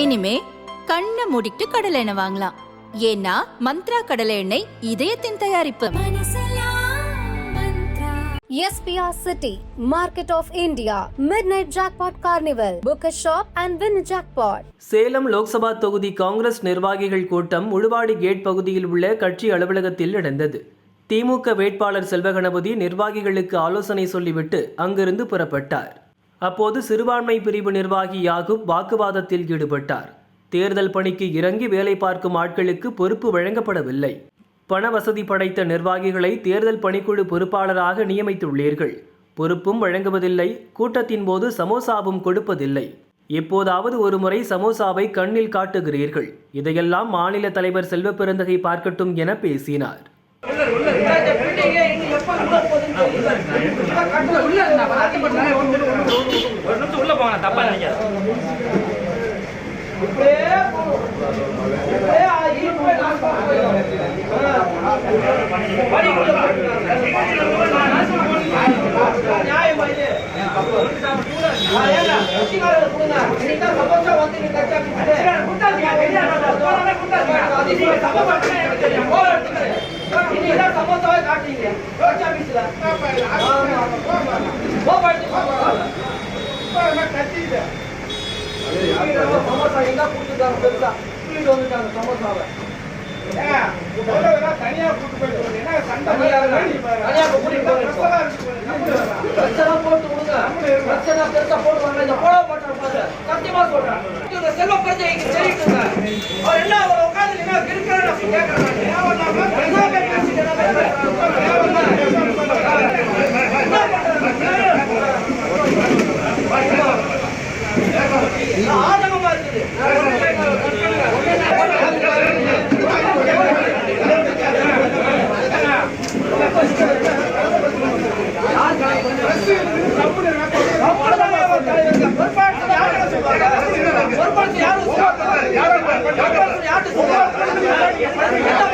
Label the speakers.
Speaker 1: இனிமே கண்ணை மூடிட்டு கடலை எண்ணெய் வாங்கலாம் ஏன்னா மந்த்ரா கடலை எண்ணெய் இதயத்தின் தயாரிப்பு
Speaker 2: SPR City, Market of India, Midnight Jackpot Carnival. Book a shop and win a jackpot.
Speaker 3: Salem Lok Sabha தொகுதி காங்கிரஸ் நிர்வாகிகள் கூட்டம் முழுவாடி கேட் பகுதியில் உள்ள கட்சி அலுவலகத்தில் நடந்தது திமுக வேட்பாளர் செல்வகணபதி நிர்வாகிகளுக்கு ஆலோசனை சொல்லிவிட்டு அங்கிருந்து புறப்பட்டார் அப்போது சிறுபான்மை பிரிவு நிர்வாகி யாகுப் வாக்குவாதத்தில் ஈடுபட்டார் தேர்தல் பணிக்கு இறங்கி வேலை பார்க்கும் ஆட்களுக்கு பொறுப்பு வழங்கப்படவில்லை பண வசதி படைத்த நிர்வாகிகளை தேர்தல் பணிக்குழு பொறுப்பாளராக நியமித்துள்ளீர்கள் பொறுப்பும் வழங்குவதில்லை கூட்டத்தின் போது சமோசாவும் கொடுப்பதில்லை எப்போதாவது ஒருமுறை சமோசாவை கண்ணில் காட்டுகிறீர்கள் இதையெல்லாம் மாநில தலைவர் செல்வ பெருந்தகை பார்க்கட்டும் என பேசினார்
Speaker 4: சமோசா எங்க கொடுத்துருக்காங்க பெருசா தூக்கிட்டு வந்துட்டாங்க சமோசாவை தனியா கூட்டிட்டு போங்க. பிரச்சனை போட்டு விடுங்க. பிரச்சனை பெருசா போடுவாங்க. இந்த போட மாட்டாங்க. சத்தியமா சொல்றேன். இவங்க செல்வ. அவர் என்ன அவர் உட்கார்ந்து என்ன இருக்கிறாரு கேட்கறாங்க. பொறுப்படுத்த யாரும் யாரும் யார்கிட்ட